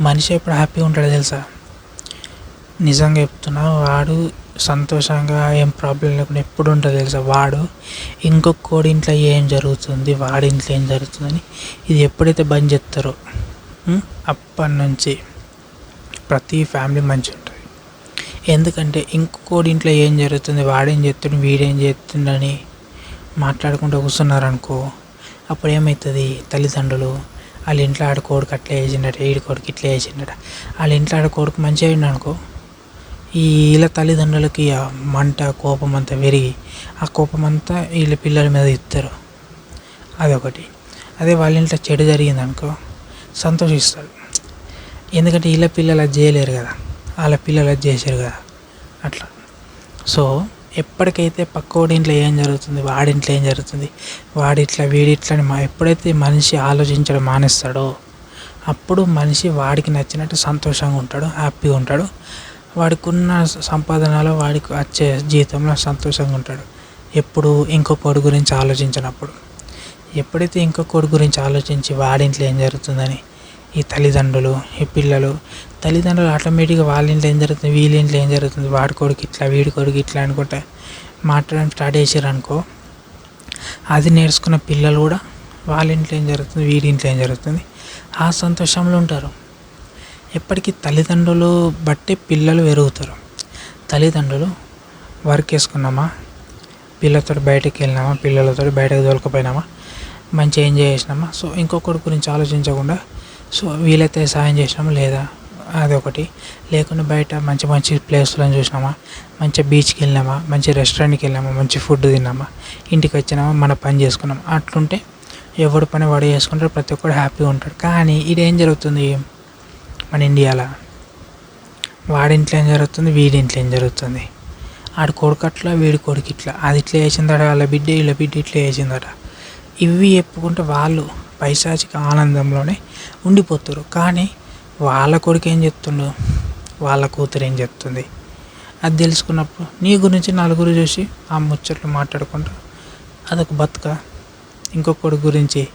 మనిషి ఎప్పుడు హ్యాపీగా ఉంటాడో తెలుసా? నిజంగా చెప్తున్నా వాడు సంతోషంగా ఏం ప్రాబ్లం లేకుండా ఎప్పుడు ఉంటుంది తెలుసా? వాడు ఇంకొకడి ఇంట్లో ఏం జరుగుతుంది వాడి ఇంట్లో ఏం జరుగుతుందని ఇది ఎప్పుడైతే బంద్ చేస్తారో అప్పటి నుంచి ప్రతి ఫ్యామిలీ మంచిగా ఉంటుంది. ఎందుకంటే ఇంకొకడి ఇంట్లో ఏం జరుగుతుంది వాడేం చేస్తుండు వీడేం చేస్తుండని మాట్లాడుకుంటూ కూర్చున్నారనుకో అప్పుడు ఏమవుతుంది తల్లిదండ్రులు వాళ్ళ ఇంట్లో ఆడ కొడుకు అట్లా వేసిండట ఈడి కొడుకు ఇట్లా వేసిండట. వాళ్ళ ఇంట్లో ఆడ కొడుకు మంచిగా అయిండు అనుకో ఈ వీళ్ళ తల్లిదండ్రులకి ఆ మంట కోపం అంతా పెరిగి ఆ కోపం అంతా వీళ్ళ పిల్లల మీద ఇస్తారు అదొకటి. అదే వాళ్ళ ఇంట్లో చెడు జరిగింది అనుకో సంతోషిస్తారు. ఎందుకంటే వీళ్ళ పిల్లలు అది చేయలేరు కదా. వాళ్ళ పిల్లలు అది చేశారు కదా. అట్లా. సో ఎప్పటికైతే పక్కోడి ఇంట్లో ఏం జరుగుతుంది వాడింట్లో ఏం జరుగుతుంది వాడిట్లా వీడిట్లా అని మా ఎప్పుడైతే మనిషి ఆలోచించడం మానేస్తాడో అప్పుడు మనిషి వాడికి నచ్చినట్టు సంతోషంగా ఉంటాడు హ్యాపీగా ఉంటాడు. వాడికి ఉన్న సంపాదనలో వాడికి వచ్చే జీవితంలో సంతోషంగా ఉంటాడు. ఎప్పుడు ఇంకొకటి గురించి ఆలోచించినప్పుడు. ఎప్పుడైతే ఇంకొకటి గురించి ఆలోచించి వాడింట్లో ఏం జరుగుతుందని ఈ తల్లిదండ్రులు ఈ పిల్లలు. తల్లిదండ్రులు ఆటోమేటిక్గా వాళ్ళ ఇంట్లో ఏం జరుగుతుంది? వీళ్ళ ఇంట్లో ఏం జరుగుతుంది? వాడి కొడుకు ఇట్లా వీడి కొడుకు ఇట్లా అనుకుంటే మాట్లాడడం స్టార్ట్ చేశారు అనుకో అది నేర్చుకున్న పిల్లలు కూడా వాళ్ళ ఇంట్లో ఏం జరుగుతుంది? వీడి ఇంట్లో ఏం జరుగుతుంది? ఆ సంతోషంలో ఉంటారు. ఎప్పటికీ తల్లిదండ్రులు బట్టి పిల్లలు పెరుగుతారు. తల్లిదండ్రులు వర్క్ వేసుకున్నామా పిల్లలతో బయటకు వెళ్ళినామా? పిల్లలతో బయటకు దొరకపోయినామా మంచిగా ఎంజాయ్ చేసినామా? సో ఇంకొకటి గురించి ఆలోచించకుండా సో వీలైతే సాయం చేసినామా లేదా? అదొకటి లేకుండా బయట మంచి మంచి ప్లేస్లను చూసినామా? మంచి బీచ్కి వెళ్ళినామా? మంచి రెస్టారెంట్కి వెళ్ళామా మంచి ఫుడ్ తిన్నామా? ఇంటికి వచ్చినామా? మన పని చేసుకున్నాం అట్లుంటే ఎవడు పని వాడు చేసుకుంటారు ప్రతి ఒక్కడు హ్యాపీగా ఉంటాడు. కానీ ఇది ఏం జరుగుతుంది? మన ఇండియాలో వాడింట్లో ఏం జరుగుతుంది? వీడింట్లో ఏం జరుగుతుంది? ఆడి కొడుకు అట్లా వీడి కొడుకు ఇట్లా అది ఇట్లా వేసిందట వాళ్ళ బిడ్డ వీళ్ళ బిడ్డ ఇట్లా వేసిందట ఇవి చెప్పుకుంటే వాళ్ళు పైశాచిక ఆనందంలోనే ఉండిపోతారు. కానీ వాళ్ళ కొడుకు ఏం చెప్తుండు? వాళ్ళ కూతురు ఏం చెప్తుంది? అది తెలుసుకున్నప్పుడు నీ గురించి నలుగురు చూసి ఆ ముచ్చట్లు మాట్లాడుకుంటారు అదొక బతుక. ఇంకొకటి గురించి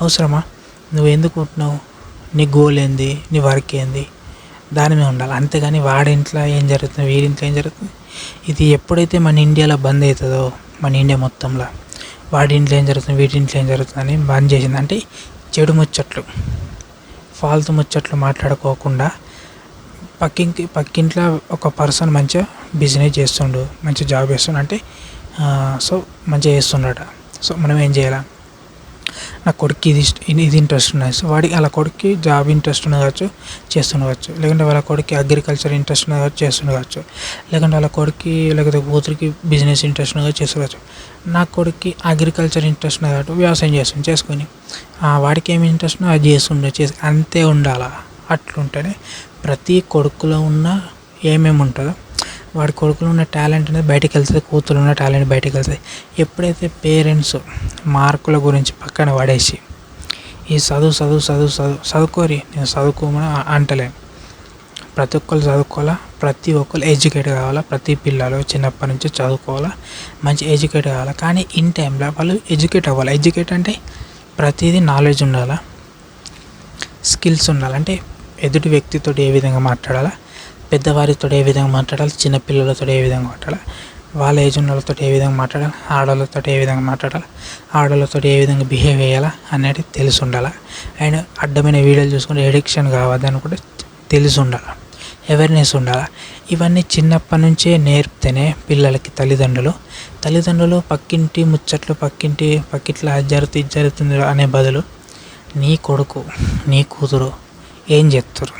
అవసరమా? నువ్వు ఎందుకు ఉంటున్నావు నీ గోల్ ఏంది? నీ వర్క్ ఏంది? దాని మీద ఉండాలి. అంతేగాని వాడింట్లో ఏం జరుగుతుంది? వీడింట్లో ఏం జరుగుతుంది? ఇది ఎప్పుడైతే మన ఇండియాలో బంద్ అవుతుందో మన ఇండియా మొత్తంలో వాడింట్లో ఏం జరుగుతుంది వీటింట్లో ఏం జరుగుతుంది అని బంద్ చేసింది. అంటే చెడు ముచ్చట్లు ఫాల్తు ముచ్చట్లు మాట్లాడుకోకుండా పక్కింటి పక్కింట్లో ఒక పర్సన్ మంచిగా బిజినెస్ చేస్తుండు మంచి జాబ్ చేస్తుండు. అంటే సో మంచిగా చేస్తుండట. సో మనం ఏం చేయాలి? నా కొడుకు ఇది ఇది ఇంట్రెస్ట్ ఉన్నది. సో వాడికి వాళ్ళ కొడుక్కి జాబ్ ఇంట్రెస్ట్ ఉండవచ్చు చేస్తుండవచ్చు లేకుంటే వాళ్ళ కొడుక్కి అగ్రికల్చర్ ఇంట్రెస్ట్ ఉండవచ్చు కావచ్చు చేస్తుండవచ్చు లేకుంటే వాళ్ళ కొడుక్కి లేకపోతే కూతురికి బిజినెస్ ఇంట్రెస్ట్ ఉండగా చేసుకోవచ్చు నా కొడుక్కి అగ్రికల్చర్ ఇంట్రెస్ట్ ఉన్నది కాబట్టి వ్యవసాయం చేస్తుంది చేసుకొని. వాడికి ఏమి ఇంట్రెస్ట్ ఉన్నా అది చేస్తుండే చేసి అంతే ఉండాలా. అట్లుంటేనే ప్రతి కొడుకులో ఉన్న ఏమేమి ఉంటుందో వాడి కొడుకులో ఉన్న టాలెంట్ అనేది బయటకు వెళ్తుంది కూతురు ఉన్న టాలెంట్ బయటకు వెళ్తుంది. ఎప్పుడైతే పేరెంట్స్ మార్కుల గురించి పక్కన పడేసి ఈ చదువు చదువు చదువు చదువు చదువుకోరి నేను చదువుకోమని అంటలేను ప్రతి ఒక్కరు చదువుకోవాలా? ప్రతి ఒక్కరు ఎడ్యుకేట్ కావాలా? ప్రతి పిల్లలు చిన్నప్పటి నుంచి చదువుకోవాలా? మంచి ఎడ్యుకేట్ కావాలా? కానీ ఇన్ టైంలో వాళ్ళు ఎడ్యుకేట్ అవ్వాలి. ఎడ్యుకేట్ అంటే ప్రతిదీ నాలెడ్జ్ ఉండాలా? స్కిల్స్ ఉండాలంటే ఎదుటి వ్యక్తితో ఏ విధంగా మాట్లాడాలా? పెద్దవారితో ఏ విధంగా మాట్లాడాలి చిన్నపిల్లలతో ఏ విధంగా మాట్లాడాలి వాళ్ళ ఏజ్ ఉన్న వాళ్ళతో ఏ విధంగా మాట్లాడాలి ఆడవాళ్ళతో ఏ విధంగా మాట్లాడాలి ఆడవాళ్ళతో ఏ విధంగా బిహేవ్ చేయాలా అనేది తెలిసి ఉండాలి అండ్ అడ్డమైన వీడియోలు చూసుకుంటే ఎడిక్షన్ కావద్దని కూడా తెలిసి ఉండాలి. అవేర్నెస్ ఉండాలి ఇవన్నీ చిన్నప్పటి నుంచే నేర్పితేనే పిల్లలకి తల్లిదండ్రులు తల్లిదండ్రులు పక్కింటి ముచ్చట్లు పక్కింటి పక్కిట్లా అది జరుగుతుంది జరుగుతుంది అనే బదులు నీ కొడుకు నీ కూతురు ఏం చెప్తారు?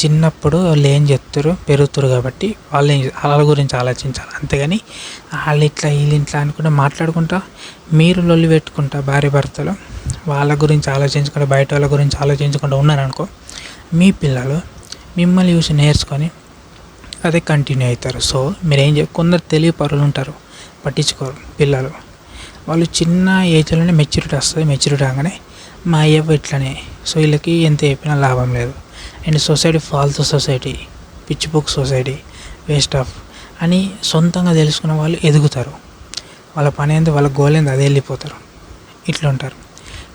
చిన్నప్పుడు వాళ్ళు ఏం చెప్తారు పెరుగుతారు కాబట్టి వాళ్ళు ఏం వాళ్ళ గురించి ఆలోచించాలి. అంతేగాని వాళ్ళు ఇట్లా వీళ్ళు ఇట్లా అనుకుంటే మాట్లాడుకుంటా మీరు లొల్లి పెట్టుకుంటా భార్య భర్తలు వాళ్ళ గురించి ఆలోచించకుండా బయట వాళ్ళ గురించి ఆలోచించకుండా ఉన్నారనుకో మీ పిల్లలు మిమ్మల్ని చూసి నేర్చుకొని అదే కంటిన్యూ అవుతారు. సో మీరు ఏం చెప్ కొందరు తెలివి పరులు ఉంటారు పట్టించుకోరు పిల్లలు. వాళ్ళు చిన్న ఏజ్లోనే మెచ్యూరిటీ వస్తుంది మెచ్యూరిటీ రాగానే మా అయ్యవ్వ ఇట్లనే సో వీళ్ళకి ఎంత చెప్పినా లాభం లేదు. అండ్ సొసైటీ ఫాల్స్ సొసైటీ పిచ్చిపోక్ సొసైటీ వేస్ట్ ఆఫ్ అని సొంతంగా తెలుసుకున్న వాళ్ళు ఎదుగుతారు. వాళ్ళ పని ఏంది వాళ్ళ గోల్ ఏంది అదే వెళ్ళిపోతారు. ఇట్లా ఉంటారు.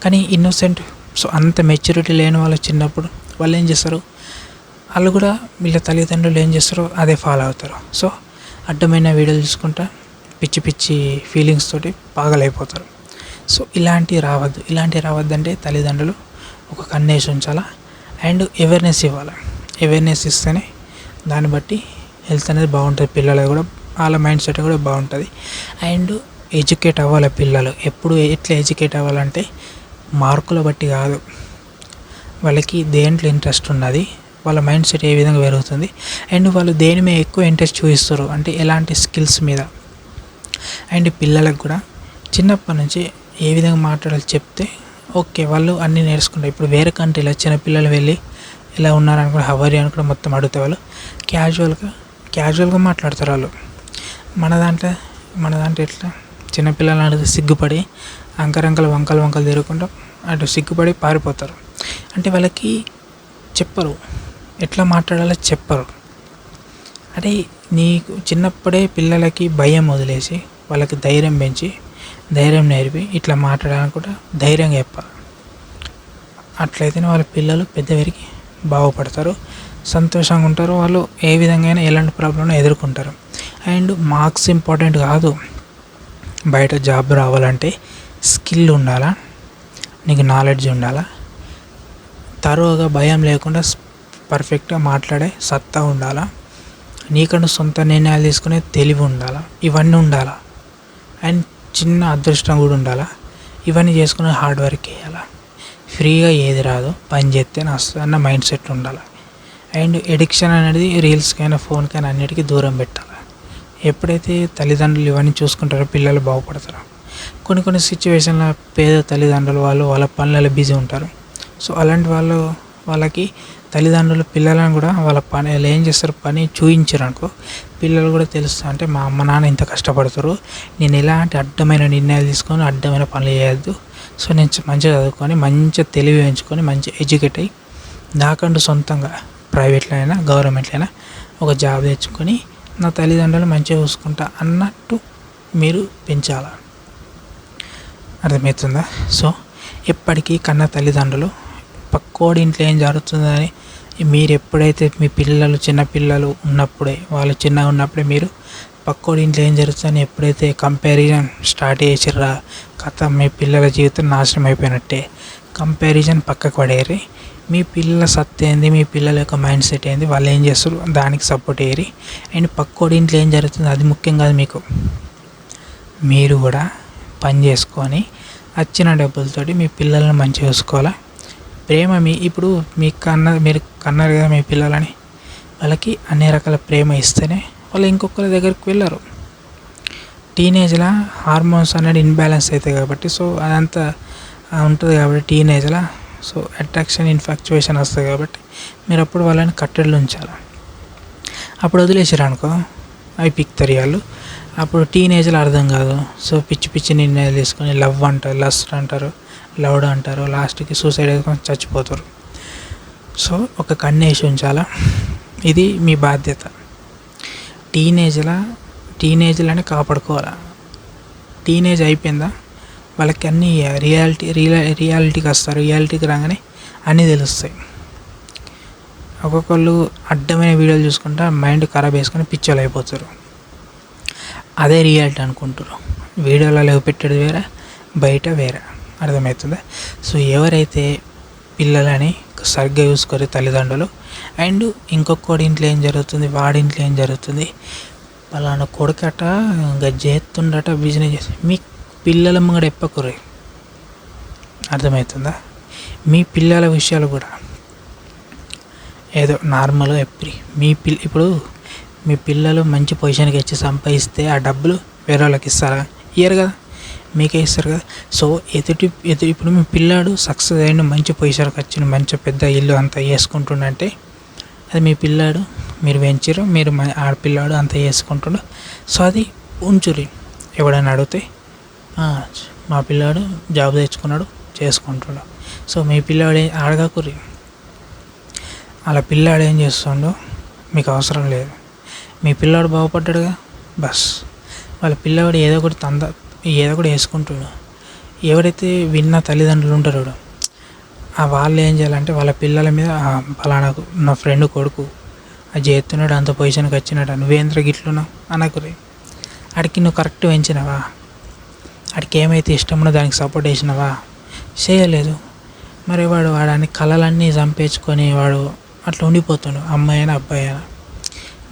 కానీ ఇన్నోసెంట్ సో అంత మెచ్యూరిటీ లేని వాళ్ళు చిన్నప్పుడు వాళ్ళు ఏం చేస్తారు? వాళ్ళు కూడా వీళ్ళ తల్లిదండ్రులు ఏం చేస్తారో అదే ఫాలో అవుతారు. సో అడ్డమైన వీడియోలు చూసుకుంటా పిచ్చి పిచ్చి ఫీలింగ్స్ తోటి పాగలైపోతారు సో ఇలాంటివి రావద్దు. ఇలాంటివి రావద్దంటే తల్లిదండ్రులు ఒక కన్నేసి ఉంచాలా అండ్ అవేర్నెస్ ఇవ్వాలి. అవేర్నెస్ ఇస్తేనే దాన్ని బట్టి హెల్త్ అనేది బాగుంటుంది. పిల్లలు కూడా వాళ్ళ మైండ్ సెట్ కూడా బాగుంటుంది. అండ్ ఎడ్యుకేట్ అవ్వాలి పిల్లలు. ఎప్పుడు ఎట్లా ఎడ్యుకేట్ అవ్వాలంటే మార్కుల బట్టి కాదు. వాళ్ళకి దేంట్లో ఇంట్రెస్ట్ ఉన్నది వాళ్ళ మైండ్ సెట్ ఏ విధంగా పెరుగుతుంది. అండ్ వాళ్ళు దేని మీద ఎక్కువ ఇంట్రెస్ట్ చూపిస్తారు అంటే ఎలాంటి స్కిల్స్ మీద. అండ్ పిల్లలకు కూడా చిన్నప్పటి నుంచి ఏ విధంగా మాట్లాడాలి చెప్తే ఓకే వాళ్ళు అన్నీ నేర్చుకుంటారు ఇప్పుడు వేరే కంట్రీలో చిన్న పిల్లలు వెళ్ళి ఇలా అనుకుని హవర్ అని కూడా మొత్తం అడిగితే వాళ్ళు క్యాజువల్గా క్యాజువల్గా మాట్లాడతారు వాళ్ళు. మన దాంట్లో మన దాంట్లో ఎట్లా? చిన్నపిల్లలు అనేది సిగ్గుపడి అంకరంకలు వంకలు వంకలు తిరగకుండా అటు సిగ్గుపడి పారిపోతారు. అంటే వాళ్ళకి చెప్పరు. ఎట్లా మాట్లాడాలో చెప్పరు. అంటే నీకు చిన్నప్పుడే పిల్లలకి భయం వదిలేసి వాళ్ళకి ధైర్యం పెంచి ధైర్యం నేర్పి ఇట్లా మాట్లాడాలని కూడా ధైర్యంగా చెప్పాలి. అట్లయితేనే వాళ్ళ పిల్లలు పెద్దవరికి బాగుపడతారు సంతోషంగా ఉంటారు వాళ్ళు ఏ విధంగా ఎలాంటి ప్రాబ్లం ఎదుర్కొంటారు. అండ్ మార్క్స్ ఇంపార్టెంట్ కాదు. బయట జాబ్ రావాలంటే స్కిల్ ఉండాలా? నీకు నాలెడ్జ్ ఉండాలా? తరువుగా భయం లేకుండా పర్ఫెక్ట్గా మాట్లాడే సత్తా ఉండాలా? నీకంటూ సొంత నిర్ణయాలు తీసుకునే తెలివి ఉండాలా? ఇవన్నీ ఉండాలా? అండ్ చిన్న అదృష్టం కూడా ఉండాలా? ఇవన్నీ చేసుకుని హార్డ్ వర్క్ చేయాలా? ఫ్రీగా ఏది రాదు. పని చేస్తే వస్తుంది అన్న మైండ్ సెట్ ఉండాలి? అండ్ ఎడిక్షన్ అనేది రీల్స్కైనా ఫోన్కైనా అన్నిటికీ దూరం పెట్టాలి? ఎప్పుడైతే తల్లిదండ్రులు ఇవన్నీ చూసుకుంటారో పిల్లలు బాగుపడతారు? కొన్ని కొన్ని సిచ్యువేషన్లో పేద తల్లిదండ్రులు వాళ్ళు వాళ్ళ పనులలో బిజీ ఉంటారు. సో అలాంటి వాళ్ళు వాళ్ళకి తల్లిదండ్రులు పిల్లలను కూడా వాళ్ళ పని వాళ్ళు ఏం చేస్తారు? పని చూపించారు అనుకో పిల్లలు కూడా తెలుస్తా అంటే మా అమ్మ నాన్న ఇంత కష్టపడతారు. నేను ఎలాంటి అడ్డమైన నిర్ణయాలు తీసుకొని అడ్డమైన పనులు చేయొద్దు. సో నేను మంచిగా చదువుకొని మంచిగా తెలివి ఎంచుకొని మంచిగా ఎడ్యుకేట్ అయ్యి నాకంటూ సొంతంగా ప్రైవేట్లో అయినా గవర్నమెంట్లో అయినా ఒక జాబ్ తెచ్చుకొని నా తల్లిదండ్రులు మంచిగా చూసుకుంటా అన్నట్టు మీరు పెంచాల? అర్థమవుతుందా? సో ఎప్పటికీ కన్న తల్లిదండ్రులు పక్కోడి ఇంట్లో ఏం జరుగుతుందని మీరు ఎప్పుడైతే మీ పిల్లలు చిన్న పిల్లలు ఉన్నప్పుడే వాళ్ళు చిన్నగా ఉన్నప్పుడే మీరు పక్కోడి ఇంట్లో ఏం జరుగుతుందని ఎప్పుడైతే కంపారిజన్ స్టార్ట్ చేసిర్రా కథ మీ పిల్లల జీవితం నాశనం అయిపోయినట్టే. కంపారిజన్ పక్కకు పడేరి. మీ పిల్లల సత్తు ఏంది? మీ పిల్లల యొక్క మైండ్ సెట్ ఏంది? వాళ్ళు ఏం చేస్తారు దానికి సపోర్ట్ అయ్యి అండ్ పక్కోడి ఇంట్లో ఏం జరుగుతుంది? అది ముఖ్యం కాదు మీకు. మీరు కూడా పని చేసుకొని వచ్చిన డబ్బులతోటి మీ పిల్లల్ని మంచిగా చూసుకోవాలా? ప్రేమ మీ ఇప్పుడు మీ కన్న మీరు కన్నారు కదా మీ పిల్లలని. వాళ్ళకి అన్ని రకాల ప్రేమ ఇస్తేనే వాళ్ళు ఇంకొకరి దగ్గరికి వెళ్ళరు. టీనేజ్లో హార్మోన్స్ అనేది ఇన్బ్యాలెన్స్ అవుతాయి కాబట్టి సో అదంతా ఉంటుంది కాబట్టి టీనేజ్లో సో అట్రాక్షన్ ఇన్ఫాక్చువేషన్ వస్తుంది కాబట్టి మీరు అప్పుడు వాళ్ళని కట్టెలు ఉంచాలి. అప్పుడు వదిలేసారు అనుకో అవి పిక్తారు వాళ్ళు అప్పుడు టీనేజ్లో అర్థం కాదు. సో పిచ్చి పిచ్చి నిర్ణయాలు తీసుకొని లవ్ అంటారు లస్ట్ అంటారు. లవ్డ్ అంటారు లాస్ట్కి సూసైడ్ చేసుకొని చచ్చిపోతారు. సో ఒక కన్నేసి ఉంచాలా? ఇది మీ బాధ్యత. టీనేజ్లా టీనేజ్లనే కాపాడుకోవాలా? టీనేజ్ అయిపోయిందా? వాళ్ళకి అన్నీ రియాలిటీ రియా రియాలిటీకి వస్తారు. రియాలిటీకి రాగానే అన్నీ తెలుస్తాయి. ఒక్కొక్కళ్ళు అడ్డమైన వీడియోలు చూసుకుంటా మైండ్ ఖరాబ్ వేసుకొని పిచ్చోలు అయిపోతారు. అదే రియాలిటీ అనుకుంటారు వీడియోలలో పెట్టేది వేరే బయట వేరే. అర్థమవుతుందా. సో ఎవరైతే పిల్లలని సరిగ్గా చూసుకోరు తల్లిదండ్రులు అండ్ ఇంకొకటి ఇంట్లో ఏం జరుగుతుంది వాడింట్లో ఏం జరుగుతుంది పలానా కొడుకట ఇంకా చేస్తుండట బిజినెస్ చేసి మీ పిల్లల ముంగడ ఎప్పకుర్రి? అర్థమవుతుందా? మీ పిల్లల విషయాలు కూడా. ఏదో నార్మల్గా ఎప్పుడు మీ పిల్ల ఇప్పుడు మీ పిల్లలు మంచి పొజిషన్కి వచ్చి సంపాదిస్తే ఆ డబ్బులు వేరే వాళ్ళకి ఇస్తారా? ఇయ్యరు కదా. మీకే ఇస్తారు కదా. సో ఎదుటి ఎదుటి ఇప్పుడు మీ పిల్లాడు సక్సెస్ అయిన మంచి పొజిషన్కి వచ్చిన మంచి పెద్ద ఇల్లు అంతా వేసుకుంటుండంటే అది మీ పిల్లాడు మీరు పెంచారు మీరు ఆడపిల్లాడు అంతా వేసుకుంటుండు. సో అది ఉంచురి ఎవడైనా అడిగితే మా పిల్లాడు జాబ్ తెచ్చుకున్నాడు చేసుకుంటున్నాడు సో మీ పిల్లాడు అడగకురి అలా పిల్లాడు ఏం చేస్తుండో మీకు అవసరం లేదు. మీ పిల్లాడు బాగుపడ్డాడుగా? బస్. వాళ్ళ పిల్లవాడు ఏదో ఒకటి తంద ఏదో ఒకటి వేసుకుంటాడు. ఎవరైతే విన్న తల్లిదండ్రులు ఉంటారో ఆ వాళ్ళు ఏం చేయాలంటే వాళ్ళ పిల్లల మీద ఫలానా నా ఫ్రెండ్ కొడుకు అది చేస్తున్నాడు అంత పొజిషన్కి వచ్చినాడు నువ్వేంద్ర గిట్లున్నావు అనకురే అడికి నువ్వు కరెక్ట్ పెంచినవా? అడికి ఏమైతే ఇష్టమో దానికి సపోర్ట్ చేసినవా? చేయలేదు. మరి వాడు వాడాన్ని కళలన్నీ చంపేసుకొని వాడు అట్లా ఉండిపోతుండు అమ్మాయి అయినా అబ్బాయి అయినా.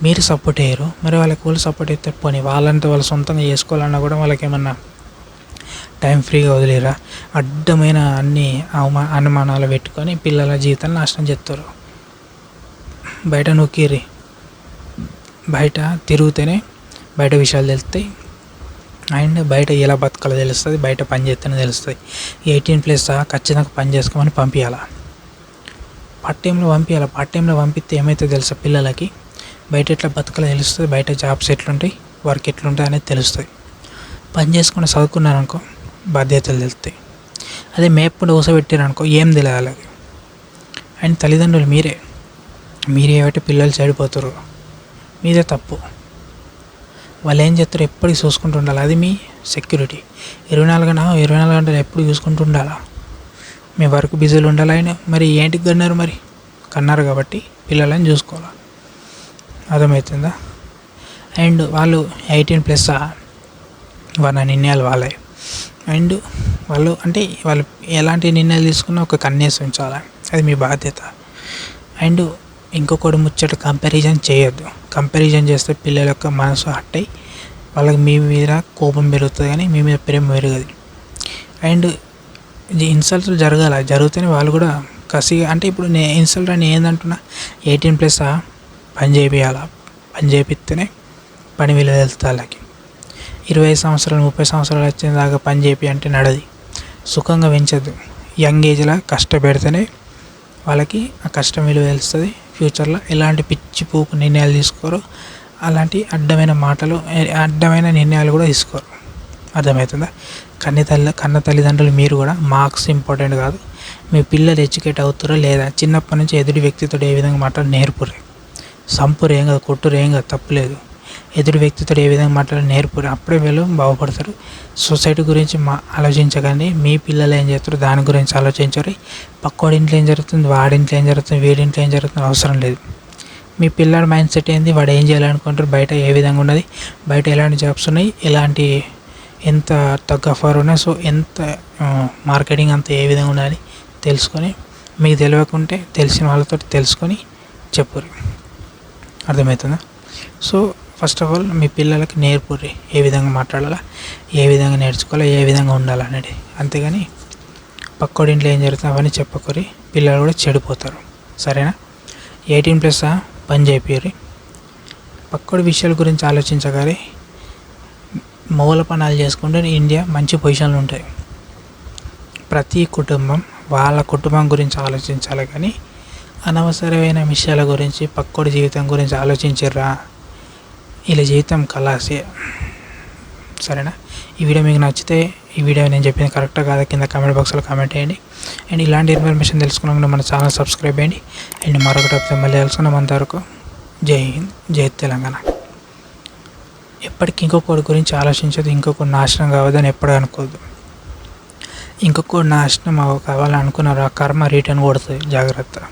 మీరు సపోర్ట్ అయ్యారు మరి వాళ్ళకి వాళ్ళు సపోర్ట్ అయితే పోనీ వాళ్ళంతా వాళ్ళు సొంతంగా చేసుకోవాలన్నా కూడా వాళ్ళకి ఏమన్నా టైం ఫ్రీగా వదిలేరా? అడ్డమైన అన్ని అవమా అనుమానాలు పెట్టుకొని పిల్లల జీవితాన్ని నాశనం చేస్తారు. బయట నొక్కిరి బయట తిరుగుతేనే బయట విషయాలు తెలుస్తాయి. అండ్ బయట ఎలా బతకాలో తెలుస్తుంది బయట పని చేస్తేనే తెలుస్తుంది. ఎయిటీన్ ప్లస్ ఖచ్చితంగా పని చేసుకోమని పంపించాలా పార్ట్ టైంలో పంపించాలి పార్ట్ టైంలో పంపిస్తే ఏమైతే తెలుసా పిల్లలకి? బయట ఎట్లా బతకాలో తెలుస్తుంది బయట జాబ్స్ ఎట్లుంటాయి వర్క్ ఎట్లుంటాయి అనేది తెలుస్తుంది. పని చేసుకుని చదువుకున్నారనుకో బాధ్యతలు తెలుస్తాయి. అదే మేపుడు ఊసబెట్టారనుకో ఏం తెలియాలి అండ్ తల్లిదండ్రులు మీరే. మీరే ఏమిటి పిల్లలు చెడిపోతారు మీదే తప్పు. వాళ్ళు ఏం చేస్తారు? ఎప్పటికీ చూసుకుంటూ ఉండాలి. అది మీ సెక్యూరిటీ. ఇరవై నాలుగు ఇరవై నాలుగు గంటలు ఎప్పుడు చూసుకుంటూ ఉండాలా? మీ వర్క్ బిజీలు ఉండాలి ఆయన. మరి ఏంటికి కన్నారు మరి? కన్నారు కాబట్టి పిల్లలని చూసుకోవాలి. అర్థమవుతుందా? అండ్ వాళ్ళు ఎయిటీన్ ప్లస్ వాళ్ళ నిర్ణయాలు వాళ్ళే. అండ్ వాళ్ళు అంటే వాళ్ళు ఎలాంటి నిర్ణయాలు తీసుకున్నా ఒక కన్నేసి ఉంచాలి? అది మీ బాధ్యత. అండ్ ఇంకొకటి ముచ్చట కంపారిజన్ చేయొద్దు. కంపారిజన్ చేస్తే పిల్లల యొక్క మనసు హట్ అయ్యి వాళ్ళకి మీ మీద కోపం పెరుగుతుంది కానీ మీ మీద ప్రేమ పెరగదు. అండ్ ఇది ఇన్సల్ట్లు జరగాల. జరిగితేనే వాళ్ళు కూడా కసిగా అంటే ఇప్పుడు నేను ఇన్సల్ట్ అని ఏందంటున్నా? ఎయిటీన్ ప్లస్ పని చేయాల పని చేపిస్తేనే పని విలువ తెలుస్తుంది వాళ్ళకి ఇరవై సంవత్సరాలు ముప్పై సంవత్సరాలు వచ్చిన దాకా పని చేపి అంటే నడది. సుఖంగా పెంచద్దు. యంగ్ ఏజ్లో కష్టపెడితేనే వాళ్ళకి ఆ కష్టం విలువ తెలుస్తుంది. ఫ్యూచర్లో ఎలాంటి పిచ్చి పూకు నిర్ణయాలు తీసుకోరు అలాంటి అడ్డమైన మాటలు అడ్డమైన నిర్ణయాలు కూడా తీసుకోరు. అర్థమవుతుందా కన్న తల్లి కన్న తల్లిదండ్రులు మీరు కూడా మార్క్స్ ఇంపార్టెంట్ కాదు. మీ పిల్లలు ఎడ్యుకేట్ అవుతారో లేదా? చిన్నప్పటి నుంచి ఎదుటి వ్యక్తితో ఏ విధంగా మాట్లాడి నేర్పురే సంపురు ఏం కాదు కొట్టురు ఏం కాదు తప్పులేదు ఎదుటి వ్యక్తితో ఏ విధంగా మాట్లాడి నేర్పురు. అప్పుడే వీళ్ళు బాగుపడతారు. సొసైటీ గురించి మా ఆలోచించకండి. మీ పిల్లలు ఏం చేస్తారు దాని గురించి ఆలోచించరు. పక్కోడి ఇంట్లో ఏం జరుగుతుంది వాడింట్లో ఏం జరుగుతుంది వీడింట్లో ఏం జరుగుతుంది అవసరం లేదు. మీ పిల్లాడి మైండ్ సెట్ ఏంది? వాడు ఏం చేయాలనుకుంటారు? బయట ఏ విధంగా ఉన్నది? బయట ఎలాంటి జాబ్స్ ఉన్నాయి? ఎలాంటి ఎంత తగ్గ ఫర్ ఉన్నాయి సో ఎంత మార్కెటింగ్ అంత ఏ విధంగా ఉండాలి తెలుసుకొని మీకు తెలియకుంటే తెలిసిన వాళ్ళతో తెలుసుకొని చెప్పరు అర్థమవుతుందా? సో ఫస్ట్ ఆఫ్ ఆల్ మీ పిల్లలకి నేర్పుర్రి ఏ విధంగా మాట్లాడాలా? ఏ విధంగా నేర్చుకోవాలా? ఏ విధంగా ఉండాలనేది అంతేగాని పక్కోడి ఇంట్లో ఏం జరుగుతుంది అవన్నీ చెప్పకూరి పిల్లలు కూడా చెడిపోతారు. సరేనా? ఎయిటీన్ ప్లస్ పని చేపిరి పక్కోడి విషయాల గురించి ఆలోచించగానే మూల పనాలు చేసుకుంటే ఇండియా మంచి పొజిషన్లు ఉంటాయి ప్రతి కుటుంబం వాళ్ళ కుటుంబం గురించి ఆలోచించాలి కానీ అనవసరమైన విషయాల గురించి పక్కోడి జీవితం గురించి ఆలోచించరా? ఇలా జీవితం కలాసే సరేనా? ఈ వీడియో మీకు నచ్చితే ఈ వీడియో నేను చెప్పింది కరెక్టా కాదా కింద కామెంట్ బాక్స్లో కామెంట్ చేయండి. అండ్ ఇలాంటి ఇన్ఫర్మేషన్ తెలుసుకున్నాక మన ఛానల్ సబ్స్క్రైబ్ చేయండి. అండ్ మరొకటి మళ్ళీ తెలుసుకున్నాం అంతవరకు. జై హింద్ జై తెలంగాణ. ఎప్పటికి ఇంకొకటి గురించి ఆలోచించదు ఇంకొకటి నాశనం కావద్దని ఎప్పుడు అనుకోవద్దు ఇంకొకటి నాశనం కావాలని అనుకున్నారు ఆ కర్మ రిటర్న్ కొడుతుంది. జాగ్రత్త.